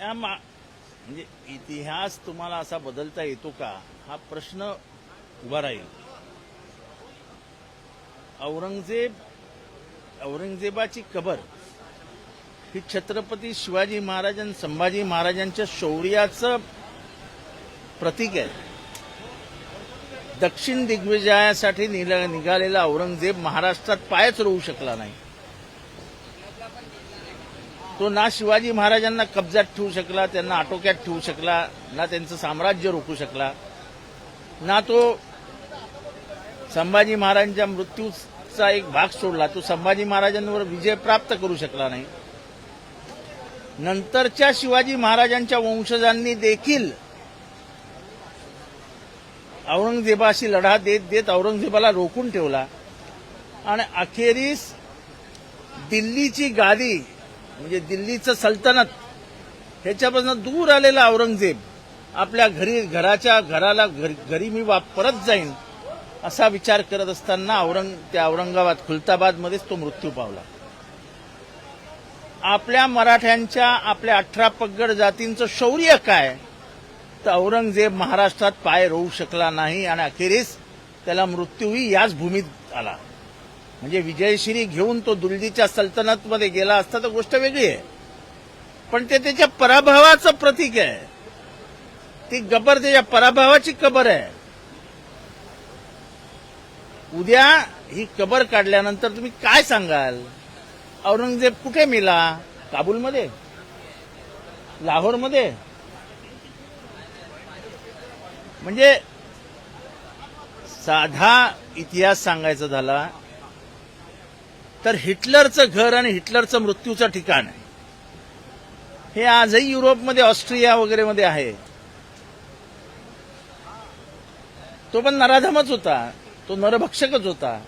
या मा म्हणजे इतिहास तुम्हाला असा बदलता येतो का? हा प्रश्न उभा राहील. औरंगजेब औरंगजेबाची कबर ही छत्रपती शिवाजी महाराज आणि संभाजी महाराजांच्या शौर्याचं प्रतीक आहे. दक्षिण दिग्विजयासाठी निघालेला औरंगजेब महाराष्ट्रात पायच रोवू शकला नाही. तो ना शिवाजी महाराजांना कब्जात ठेवू शकला त्यांना आटोक्यात ठेवू शकला ना त्यांचं साम्राज्य रोखू शकला ना तो संभाजी महाराजांच्या मृत्यूचा एक भाग सोडला तो संभाजी महाराजांवर विजय प्राप्त करू शकला नाही. नंतरच्या शिवाजी महाराजांच्या वंशजांनी देखील औरंगजेबाशी लढा देत देत औरंगजेबाला रोखून ठेवला. आणि अखेरीस दिल्लीची गादी म्हणजे दिल्लीचं सल्तनत ह्याच्यापासून दूर आलेला औरंगजेब आपल्या घरी घराच्या घराला घरी घरी मी परत जाईन असा विचार करत असताना औरंग त्या औरंगाबाद खुलताबादमध्येच तो मृत्यू पावला. आपल्या मराठ्यांच्या आपल्या अठरा पगड जातींचं शौर्य काय? तर औरंगजेब महाराष्ट्रात पाय रोवू शकला नाही आणि अखेरीस त्याला मृत्यूही याच भूमीत आला. म्हणजे विजयश्री घेऊन तो दुलजीच्या सल्तनतमध्ये गेला असता तर गोष्ट वेगळी आहे. पण ते त्याच्या पराभवाचं प्रतीक आहे. ती गबर त्याच्या पराभवाची कबर आहे. उद्या ही कबर काढल्यानंतर तुम्ही काय सांगाल? औरंगजेब कुठे मिला? काबूलमध्ये? लाहोरमध्ये? म्हणजे साधा इतिहास सांगायचा झाला तर हिटलरचं घर आणि हिटलरचं मृत्यूचं ठिकाण आहे. हे आजही युरोपमध्ये ऑस्ट्रिया वगैरे मध्ये आहे. तो पण नराधमच होता. तो नरभक्षकच होता.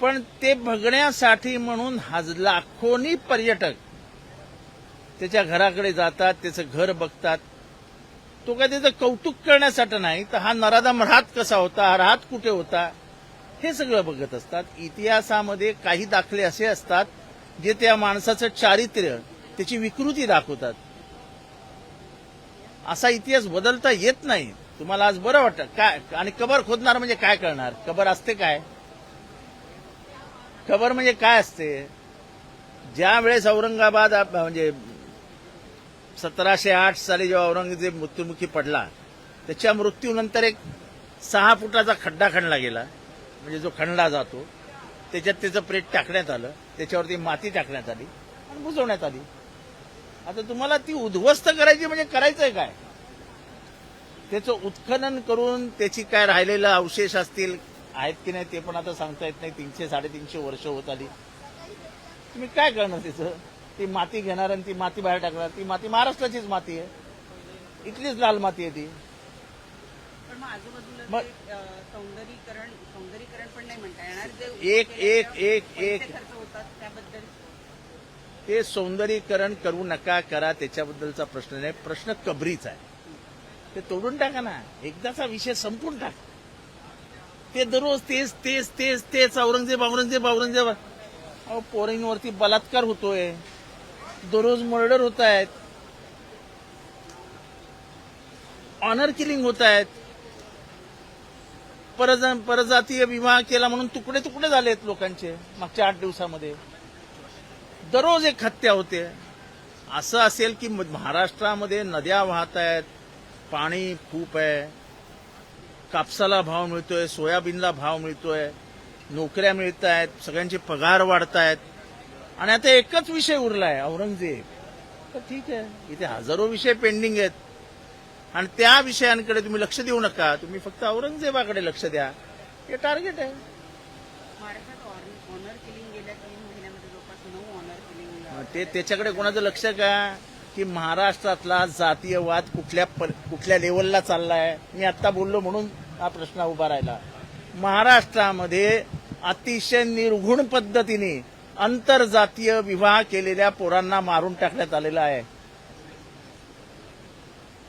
पण ते बघण्यासाठी म्हणून लाखोनी पर्यटक त्याच्या घराकडे जातात त्याचं घर बघतात. तो काय त्याचं कौतुक करण्यासाठी नाही तर हा नराधम राहत कसा होता हा राहत कुठे होता? हे सगळं बघत असतात. इतिहासामध्ये काही दाखले असे असतात जे त्या माणसाचं चारित्र्य त्याची विकृती दाखवतात. असा इतिहास बदलता येत नाही. तुम्हाला आज बरं वाटतं. काय आणि कबर खोदणार म्हणजे काय करणार? कबर असते काय? कबर म्हणजे काय असते? ज्या वेळेस औरंगाबाद आप- म्हणजे सतराशे आठ साली जेव्हा औरंगजेब मृत्युमुखी पडला त्याच्या मृत्यूनंतर एक सहा फुटाचा खड्डा खणला गेला. म्हणजे जो खणला जातो त्याच्यात त्याचं प्रेट टाकण्यात आलं त्याच्यावरती माती टाकण्यात आली आणि बुजवण्यात आली. आता तुम्हाला ती उद्ध्वस्त करायची म्हणजे करायचंय काय? त्याचं उत्खनन करून त्याची काय राहिलेलं अवशेष असतील आहेत की नाही ते पण आता सांगता येत नाही. तीनशे साडेतीनशे वर्ष होत आली. तुम्ही काय करणार त्याचं? ती माती घेणार आणि ती माती बाहेर टाकणार. ती माती महाराष्ट्राचीच माती आहे. इथलीच लाल माती आहे ती. पण मग सौंदर्यीकरण सौंदर्यीकरण पण नाही म्हणता येणार. जे एक एक एक एक पैसे खर्च होतात त्याबद्दल. ते सौंदर्यीकरण करू नका करा त्याच्याबद्दलचा प्रश्न नाही. प्रश्न कबरीचा आहे. ते तोडून टाका ना. एकदाचा विषय संपून टाक. ते दररोज तेच तेच तेच तेच औरंगजेब औरंगजेब औरंगजेब. अहो पोरींवरती बलात्कार होतोय. दररोज मर्डर होत आहेत. ऑनर किलिंग होत आहेत. परज परजातीय विवाह केला म्हणून तुकडे तुकडे झाले आहेत लोकांचे मागच्या आठ दिवसामध्ये. दररोज एक हत्या होते. असं असेल की म- महाराष्ट्रामध्ये नद्या वाहत आहेत पाणी खूप आहे कापसाला भाव मिळतोय सोयाबीनला भाव मिळतोय नोकऱ्या मिळत आहेत सगळ्यांचे पगार वाढत आहेत. आणि आता एकच विषय उरला आहे औरंगजेब. तर ठीक आहे इथे हजारो विषय पेंडिंग आहेत. आणि त्या विषयांकडे तुम्ही लक्ष देऊ नका. तुम्ही फक्त औरंगजेबाकडे लक्ष द्या. हे टार्गेट आहे. ते त्याच्याकडे कोणाचं लक्ष का? की महाराष्ट्रातला जातीयवाद कुठल्या कुठल्या लेवलला चाललाय? मी आता बोललो म्हणून हा प्रश्न उभा राहिला. महाराष्ट्रामध्ये अतिशय निर्घुण पद्धतीने आंतरजातीय विवाह केलेल्या पोरांना मारून टाकण्यात आलेला आहे.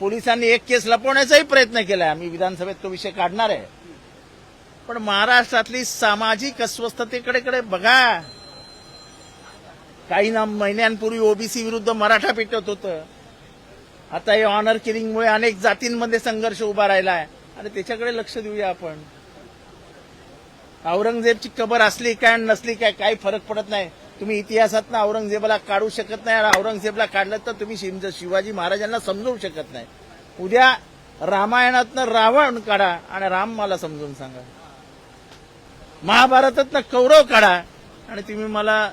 पोलिसांनी एक केस लपवण्याचाही प्रयत्न केलाय. आम्ही विधानसभेत तो विषय काढणार आहे. पण महाराष्ट्रातली सामाजिक अस्वस्थतेकडे कडे बघा. काही ना महिन्यांपूर्वी ओबीसी विरुद्ध मराठा पेटत होतं. आता हे ऑनर किलिंगमुळे अनेक जातींमध्ये संघर्ष उभा राहिला आहे आणि त्याच्याकडे लक्ष देऊया आपण. औरंगजेबची कबर असली काय नसली काय काही फरक पडत नाही. तुम्ही इतिहासातनं औरंगजेबाला काढू शकत नाही आणि औरंगजेबला काढलं तर तुम्ही शिवाजी महाराजांना समजवू शकत नाही. उद्या रामायणातनं रावण काढा आणि राम मला समजून सांगा. महाभारतातनं कौरव काढा आणि तुम्ही मला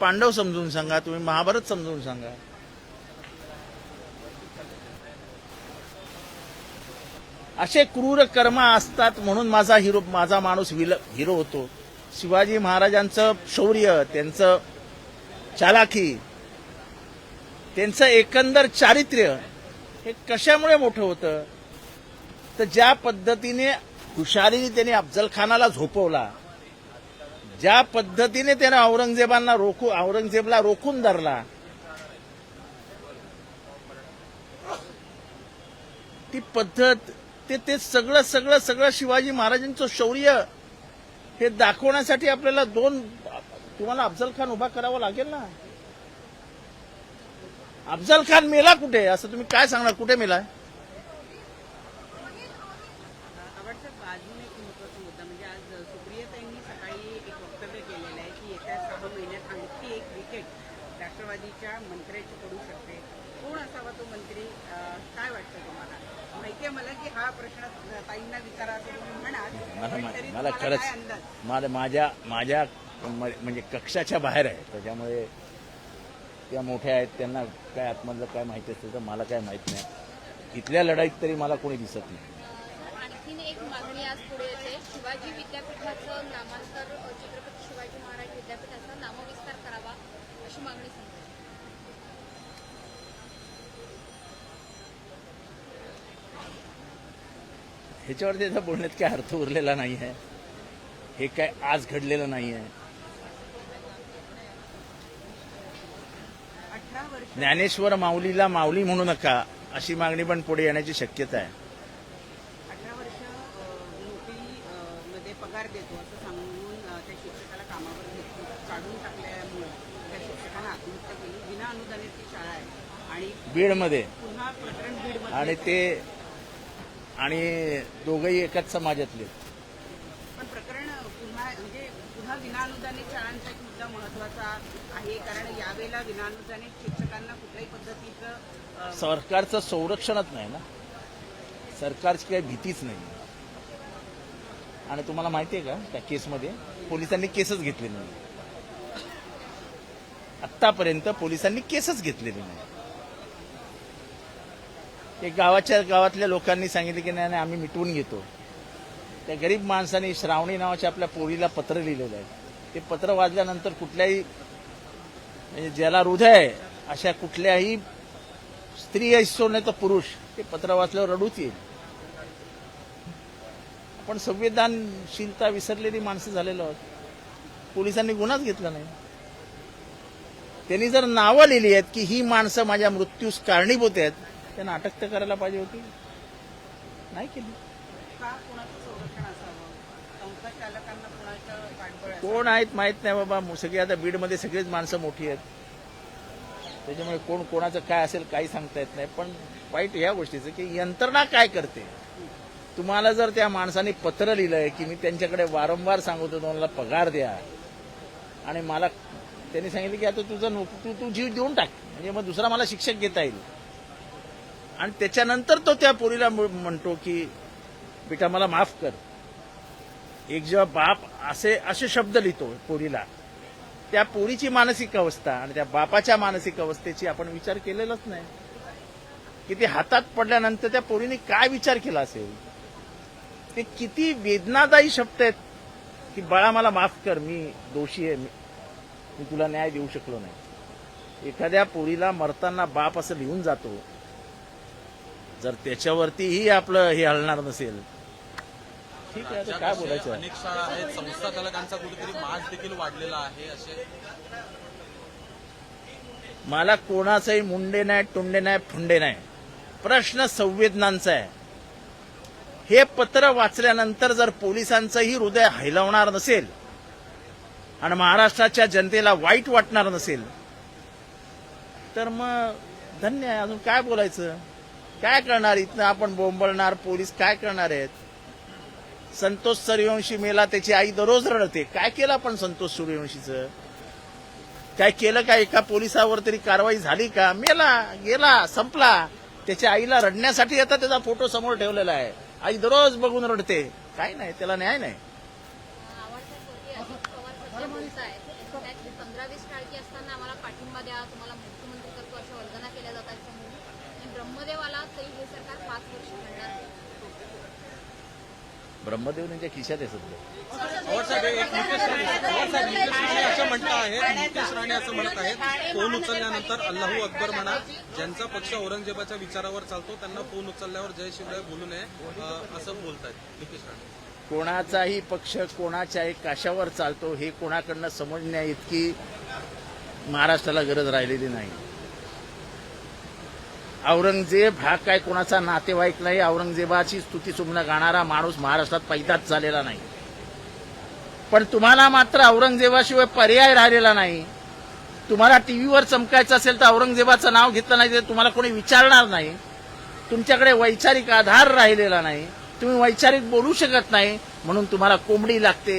पांडव समजून सांगा तुम्ही महाभारत समजून सांगा. असे क्रूर कर्म असतात म्हणून माझा हिरो माझा माणूस विल हिरो होतो. शिवाजी महाराजांचं शौर्य त्यांचं चालाखी त्यांचं एकंदर चारित्र्य हे कशामुळे मोठं होतं? तर ज्या पद्धतीने हुशारीने त्याने अफजल खानाला झोपवला ज्या पद्धतीने त्याने औरंगजेबांना रोखू औरंगजेबला रोखून धरला ती पद्धत ते ते सगळं सगळं सगळं शिवाजी महाराजांचं शौर्य हे दाखवण्यासाठी आपल्याला दोन तुम्हाला अफजल खान उभा करावा लागेल ना? अफजल खान मेला कुठे? असं तुम्ही काय सांगणार? कुठे मेलाय? म्हणजे आज सकाळी एक केलेलं आहे येत्या सहा महिन्यात एक विकेट राष्ट्रवादीच्या मंत्र्याची पडू शकते. कोण असावा तो मंत्री? काय वाटतं तुम्हाला? म्हणजे माहितीये मला की हा प्रश्न ताईंना विचारा असं मला मला खरंच मला माझ्या माझ्या म्हणजे कक्षाच्या बाहेर आहे. त्याच्यामुळे त्या मोठ्या आहेत त्यांना काय आतमधलं काय माहिती असतं तर मला काय माहीत नाही. इथल्या लढाईत तरी मला कोणी दिसत नाही. आणखीन एक मागणी आज पुढे येते. शिवाजी विद्यापीठाचं नामांतर अ, छत्रपती शिवाजी महाराज विद्यापीठाचा नामविस्तार करावा अशी मागणी ह्याच्यावर त्याचा बोलण्यात काय अर्थ उरलेला नाही आहे हे काय आज घडलेलं नाही आहे ज्ञानेश्वर माऊलीला माऊली म्हणू नका अशी मागणी पण पुढे येण्याची शक्यता आहे. बीडमध्ये. आणि ते आणि दोघंही एकाच समाजातले. पण प्रकरण पुन्हा म्हणजे पुन्हा विना अनुदानित शाळांचा एक मुद्दा महत्त्वाचा आहे कारण यावेळेला विना अनुदानित शिक्षकांना कुठल्याही पद्धतीचं सरकारचं संरक्षणच नाही ना. सरकारची काही भीतीच नाही. आणि तुम्हाला माहिती आहे का त्या केसमध्ये पोलिसांनी केसच घेतलेली नाही. आतापर्यंत पोलिसांनी केसच घेतलेली नाही. एक गावाच्या गावातल्या लोकांनी सांगितलं की नाही आम्ही मिटवून घेतो. त्या गरीब माणसाने श्रावणी नावाच्या आपल्या पोरीला पत्र लिहिलेलं आहे. ते पत्र वाचल्यानंतर कुठल्याही म्हणजे ज्याला हृदय आहे अशा कुठल्याही स्त्री असो नाही तर पुरुष ते पत्र वाचल्यावर रडूच येईल. आपण संवेदनशीलता विसरलेली माणसं झालेलो आहोत. पोलिसांनी गुन्हाच घेतला नाही. त्यांनी जर नावं लिहिली आहेत की ही माणसं माझ्या मृत्यूस कारणीभूत आहेत त्यांना अटक तर करायला पाहिजे होती. नाही केली? कोण आहेत माहीत नाही बाबा. सगळे आता बीडमध्ये सगळीच माणसं मोठी आहेत. त्याच्यामुळे कोण कोणाचं काय असेल काही सांगता येत नाही. पण वाईट ह्या गोष्टीचं की यंत्रणा काय करते? तुम्हाला जर त्या माणसाने पत्र लिहिलंय की मी त्यांच्याकडे वारंवार सांगतो तुम्हाला पगार द्या. आणि मला त्यांनी सांगितलं की आता तुझं तू तू जीव देऊन टाक. म्हणजे मग दुसरा मला शिक्षक घेता येईल. आणि त्याच्यानंतर तो त्या पोरीला म्हणतो की बेटा मला माफ कर. एक जेव्हा बाप असे असे शब्द लिहितो पोरीला त्या पोरीची मानसिक अवस्था आणि त्या बापाच्या मानसिक अवस्थेची आपण विचार केलेलाच नाही. की ते हातात पडल्यानंतर त्या पोरीने काय विचार केला असेल? ते किती वेदनादायी शब्द आहेत की बाळा मला माफ कर मी दोषी आहे मी मी तुला न्याय देऊ शकलो नाही. एखाद्या पोरीला मरताना बाप असं लिहून जातो जर त्याच्यावरतीही आपलं हे हलणार नसेल. ठीक आहे आता काय बोलायचं? अनेक शाळा आहेत संस्था चालकांचा कुठेतरी माज देखील वाढलेला आहे असे मला कोणाचंही मुंडे नाही टुंडे नाही फुंडे नाही. प्रश्न संवेदनांचा आहे. हे पत्र वाचल्यानंतर जर पोलिसांचंही हृदय हैलवणार नसेल आणि महाराष्ट्राच्या जनतेला वाईट वाटणार नसेल तर मग धन्य आहे. अजून काय बोलायचं? काय करणार? इथनं आपण बोंबळणार पोलीस काय करणार आहेत? संतोष सूर्यवंशी मेला त्याची आई दररोज रडते. काय केलं आपण संतोष सूर्यवंशीचं? काय केलं का? एका पोलिसावर तरी कारवाई झाली का? मेला गेला संपला. त्याच्या आईला रडण्यासाठी आता त्याचा फोटो समोर ठेवलेला आहे. आई दररोज बघून रडते. काय नाही त्याला न्याय नाही. पंधरा वीस टाळकी असताना आम्हाला पाठिंबा द्या तुम्हाला मुख्यमंत्री करतो अशा वल्गना केल्या जातात आणि ब्रह्मदेव आला तरी हे सरकार पाच वर्ष म्हणणार नाही. ब्रह्मदेव त्यांच्या खिशात आहे सध्या. एक नितेश राणे पवार साहेब नितेश राणे असं म्हणत आहेत नितेश राणे असं म्हणत आहेत फोन उचलल्यानंतर अल्लाहू अकबर म्हणा ज्यांचा पक्ष औरंगजेबाच्या विचारावर चालतो त्यांना फोन उचलल्यावर जय शिवराय बोलू नये अं, असं बोलतायत नितेश राणे कोणाचाही पक्ष कोणाच्याही काशावर चालतो हे कोणाकडनं समजण्या इतकी महाराष्ट्राला गरज राहिलेली नाही. औरंगजेब हा काय कोणाचा नातेवाईक नाही औरंगजेबाची स्तुती सुमनं गाणारा माणूस महाराष्ट्रात पैदाच झालेला नाही. पण तुम्हाला मात्र औरंगजेबाशिवाय पर्याय राहिलेला नाही. तुम्हाला टीव्हीवर चमकायचं असेल तर औरंगजेबाचं नाव घेतलं नाही तर तुम्हाला कोणी विचारणार नाही. तुमच्याकडे वैचारिक आधार राहिलेला नाही. तुम्ही वैचारिक बोलू शकत नाही म्हणून तुम्हाला कोंबडी लागते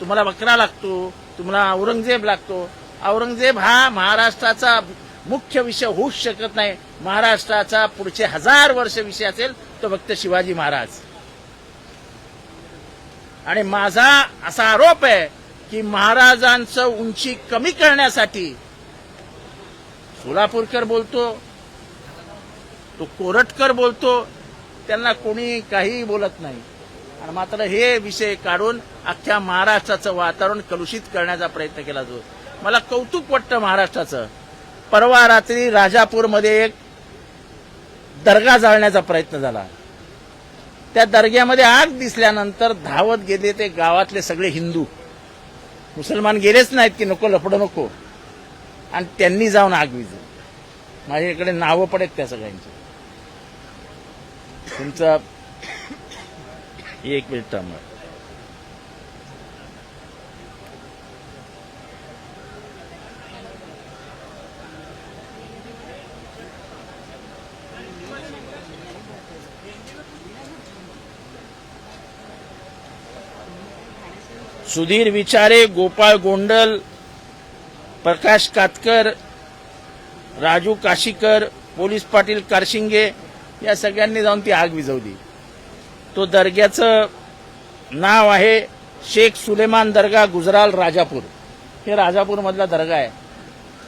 तुम्हाला बकरा लागतो तुम्हाला औरंगजेब लागतो. औरंगजेब हा महाराष्ट्राचा मुख्य विषय होऊच शकत नाही. महाराष्ट्राचा पुढचे हजार वर्ष विषय असेल तो फक्त शिवाजी महाराज. आणि माझा असा आरोप आहे की महाराजांचं उंची कमी करण्यासाठी सोलापूरकर बोलतो तो कोरटकर बोलतो त्यांना कोणी काही बोलत नाही. आणि मात्र हे विषय काढून अख्ख्या महाराष्ट्राचं वातावरण कलुषित करण्याचा प्रयत्न केला जातो. मला कौतुक वाटतं महाराष्ट्राचं. परवा रात्री राजापूरमध्ये एक दर्गा जाळण्याचा प्रयत्न झाला. त्या दर्ग्यामध्ये आग दिसल्यानंतर धावत गेले ते गावातले सगळे हिंदू. मुसलमान गेलेच नाहीत की नको लपडं नको. आणि त्यांनी जाऊन आग विझली माझ्याकडे नावं पडेत त्या सगळ्यांची. तुमचं एक मिनिट थांबा. सुधीर विचारे गोपाळ गोंडल प्रकाश कातकर राजू काशीकर पोलीस पाटील कारशिंगे या सगळ्यांनी जाऊन ती आग विझवली. तो दर्ग्याचं नाव आहे शेख सुलेमान दर्गा गुजराल राजापूर. हे राजापूरमधला दर्गा आहे.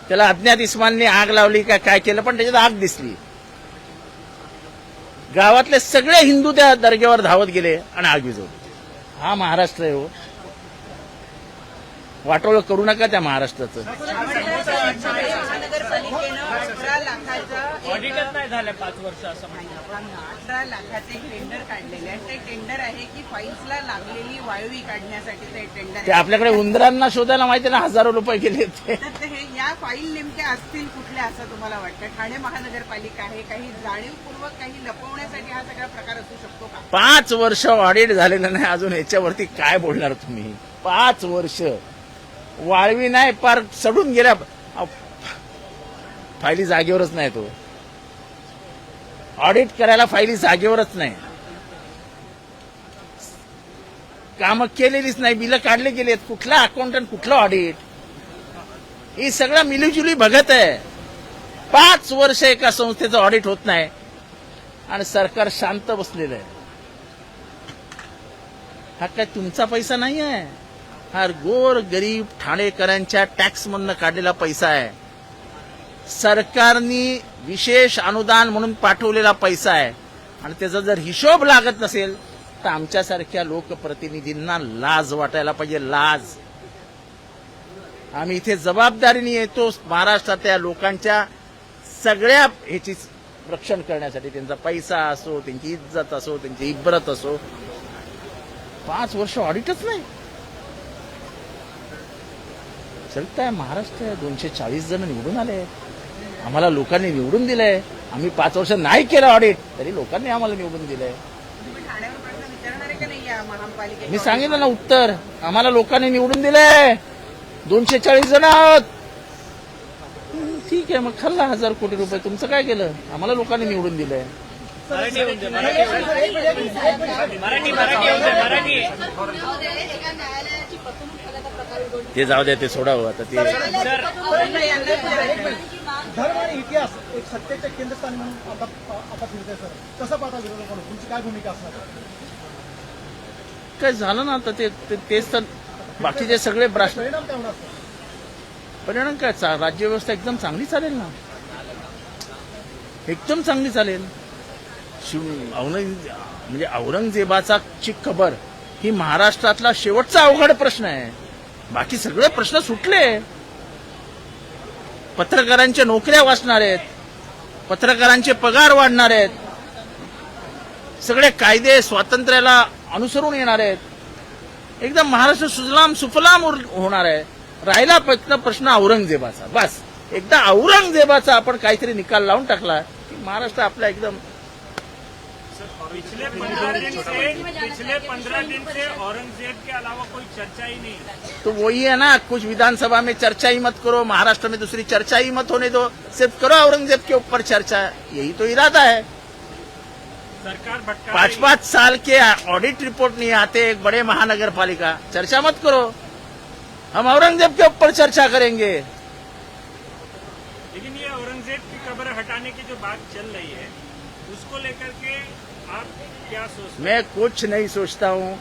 त्याला अज्ञात इस्मानने आग लावली का काय केलं पण त्याच्यात आग दिसली. गावातले सगळे हिंदू त्या दर्ग्यावर धावत गेले आणि आग विझवली. हा महाराष्ट्र आहे हो. वाटोळं करू नका त्या महाराष्ट्राचं. महानगरपालिकेनं अठरा लाखाचं ऑडिटच नाही झालं पाच वर्ष असं अठरा लाखाचे टेंडर काढलेले आहे ते टेंडर आहे की फाईल्सला लागलेली वाळवी काढण्यासाठी ते टेंडर ते आपल्याकडे उंदरांना शोधायला माहिती ना हजारो रुपये गेले ते. तर ते हे या फाईल नेमक्या असतील कुठल्या असं तुम्हाला वाटतं? ठाणे महानगरपालिका आहे काही जाणीवपूर्वक काही लपवण्यासाठी हा सगळा प्रकार असू शकतो का? पाच वर्ष ऑडिट झालेलं नाही अजून याच्यावरती काय बोलणार तुम्ही? पाच वर्ष. वाळवी नाही पार सडून गेल्या. फायली जागेवरच नाही तो. ऑडिट करायला फायली जागेवरच नाही. कामं केलेलीच नाही बिलं काढले गेलेत. कुठला अकाउंटंट कुठलं ऑडिट ही सगळा मिलीजुली बघत आहे. पाच वर्ष एका संस्थेचं ऑडिट होत नाही. आणि सरकार शांत बसलेलं आहे. हा काय तुमचा पैसा नाही आहे हा गोर गरीब ठाणेकरांच्या टॅक्स मधनं काढलेला पैसा आहे. सरकारनी विशेष अनुदान म्हणून पाठवलेला पैसा आहे. आणि त्याचा जर हिशोब लागत नसेल तर आमच्यासारख्या लोकप्रतिनिधींना लाज वाटायला पाहिजे लाज. आम्ही इथे जबाबदारीने येतो महाराष्ट्रातल्या लोकांच्या सगळ्या ह्याची रक्षण करण्यासाठी. त्यांचा पैसा असो त्यांची इज्जत असो त्यांची इब्रत असो. पाच वर्ष ऑडिटच नाही. चलताय. महाराष्ट्र दोनशे चाळीस जण निवडून आले. आम्हाला लोकांनी निवडून दिलंय. आम्ही पाच वर्ष नाही केलं ऑडिट तरी लोकांनी आम्हाला निवडून दिलंय. तुम्ही ठाण्यावर प्रश्न विचारणार आहे का नाही या महापालिकेच्या मी सांगितलं ना उत्तर. आम्हाला लोकांनी निवडून दिलंय. दोनशे चाळीस जण आहोत. ठीक आहे मग खाल्ला हजार कोटी रुपये. तुमचं काय केलं? आम्हाला लोकांनी निवडून दिलंय. एका ते जाऊ द्या ते सोडावं आता ते धर्म आणि इतिहास एक सत्तेच्या केंद्रस्थानी म्हणून आता आता फिरते सर. कसं पाहता विरोधकांना तुमची काय भूमिका असणार? काय झालं ना आता ते ते- तेच तर बाकीचे सगळे भ्रष्ट परिणाम काय होणार सर? परिणाम काय? चा- राज्यव्यवस्था एकदम चांगली चालेल ना. एकदम चांगली चालेल. शिव औरंग म्हणजे औरंगजेबाचा ची खबर ही महाराष्ट्रातला शेवटचा अवघड प्रश्न आहे. बाकी सगळे प्रश्न सुटले. पत्रकारांच्या नोकऱ्या वाचणार आहेत पत्रकारांचे पगार वाढणार आहेत सगळे कायदे स्वातंत्र्याला अनुसरून येणार आहेत एकदम महाराष्ट्र सुजलाम सुफलाम होणार आहे. राहिला फक्त प्रश्न औरंगजेबाचा. बस. एकदा औरंगजेबाचा आपण काहीतरी निकाल लावून टाकला की महाराष्ट्र आपला एकदम पिछले पंद्रह दिन से पिछले पंद्रह दिन से औरंगज़ेब के अलावा कोई चर्चा ही नहीं तो वही है ना कुछ विधानसभा में चर्चा ही मत करो महाराष्ट्र में दूसरी चर्चा ही मत होने दो सिर्फ़ करो औरंगज़ेब के ऊपर चर्चा यही तो इरादा है। सरकार पाँच पाँच साल के ऑडिट रिपोर्ट नहीं आते एक बड़े महानगर पालिका चर्चा मत करो। हम औरंगज़ेब के ऊपर चर्चा करेंगे। लेकिन ये औरंगज़ेब की कब्र हटाने की जो बात चल रही है उसको लेकर के आप क्या सोचते मैं कुछ नहीं सोचता हूँ।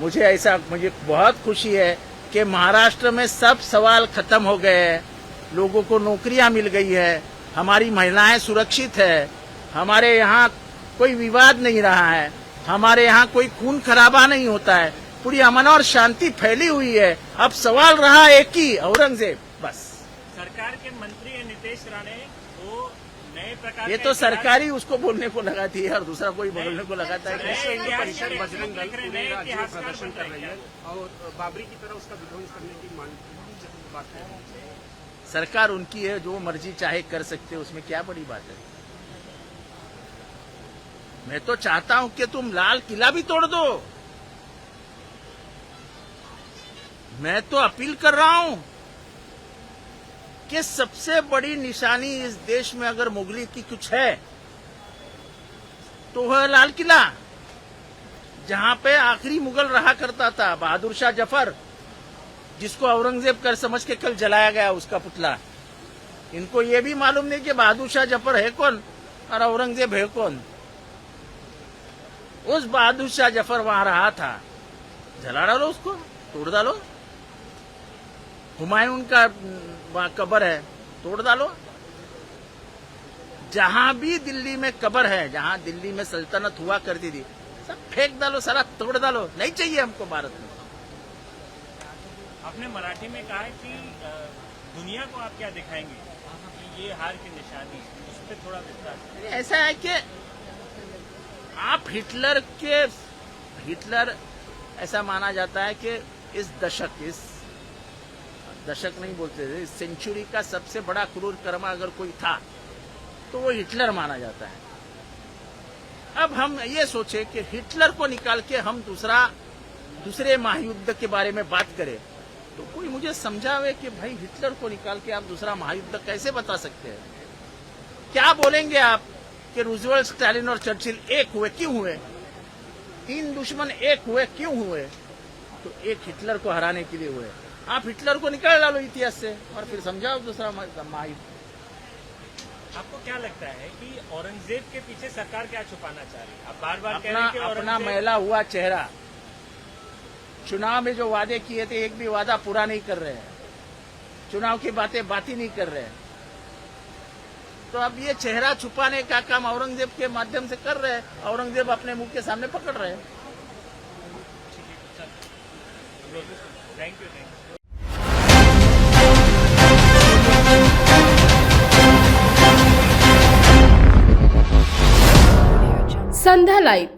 मुझे ऐसा मुझे बहुत खुशी है कि महाराष्ट्र में सब सवाल खत्म हो गए हैं। लोगों को नौकरियाँ मिल गई है। हमारी महिलाएँ सुरक्षित है। हमारे यहाँ कोई विवाद नहीं रहा है। हमारे यहाँ कोई खून खराबा नहीं होता है। पूरी अमन और शांति फैली हुई है। अब सवाल रहा एक ही औरंगज़ेब। बस। सरकार के मंत्री नीतीश राणे। प्रकार ये तो सरकारी उसको बोलने को लगाती है और दूसरा कोई बोलने को लगाता है। के बजरंग दल प्रदर्शन कर रही है। और बाबरी की तरह उसका विध्वंस करने की मांग बात है। सरकार उनकी है जो मर्ज़ी चाहे कर सकते हैं उसमें क्या बड़ी बात है? मैं तो चाहता हूँ कि तुम लाल किला भी तोड़ दो। मैं तो अपील कर रहा हूँ कि सबसे बड़ी निशानी इस देश में अगर मुगली की कुछ है तो वह लाल किला, जहाँ पे आखिरी मुगल रहा करता था, बहादुर शाह ज़फ़र, जिसको औरंगज़ेब कर समझ के कल जलाया गया उसका पुतला। इनको ये भी मालूम नहीं कि बहादुर शाह ज़फ़र है कौन और औरंगज़ेब है कौन। उस बहादुर शाह ज़फ़र वहाँ रहा था। जला डालो उसको, तोड़ डालो। हुमायूं का कब्र है तोड़ डालो। जहाँ भी दिल्ली में कब्र है जहाँ दिल्ली में सल्तनत हुआ करती थी सब फेंक डालो सारा तोड़ डालो नहीं चाहिए हमको भारत में। आपने मराठी में कहा कि दुनिया को आप क्या दिखाएँगे? कि ये हार की निशानी है। उस पर थोड़ा विस्तार ऐसा है कि आप हिटलर के हिटलर ऐसा माना जाता है कि इस दशक इस दशक नहीं बोलते थे। सेंचुरी का सबसे बड़ा क्रूर कर्म अगर कोई था तो वो हिटलर माना जाता है। अब हम ये सोचे कि हिटलर को निकाल के हम दूसरा, दूसरे महायुद्ध के बारे में बात करें तो कोई मुझे समझावे कि भाई हिटलर को निकाल के आप दूसरा महायुद्ध कैसे बता सकते हैं? क्या बोलेंगे आप कि रूजवेल्ट, स्टालिन और चर्चिल एक हुए? क्यों हुए? तीन दुश्मन एक हुए? क्यों हुए? तो एक हिटलर को हराने के लिए हुए। आप हिटलर को निकाल डालो इतिहास से और फिर समझाओ दूसरा महा- महायुद्ध आपको क्या लगता है कि औरंगज़ेब के पीछे सरकार क्या छुपाना चाह रही है? आप बार बार अपना, कह रहे हैं कि अपना मैला हुआ चेहरा। चुनाव में जो वादे किए थे एक भी वादा पूरा नहीं कर रहे हैं। चुनाव की बातें बात ही नहीं कर रहे हैं। तो अब ये चेहरा छुपाने का काम औरंगज़ेब के माध्यम से कर रहे हैं। औरंगज़ेब अपने मुँह के सामने पकड़ रहे हैं। Thank you Sandhya live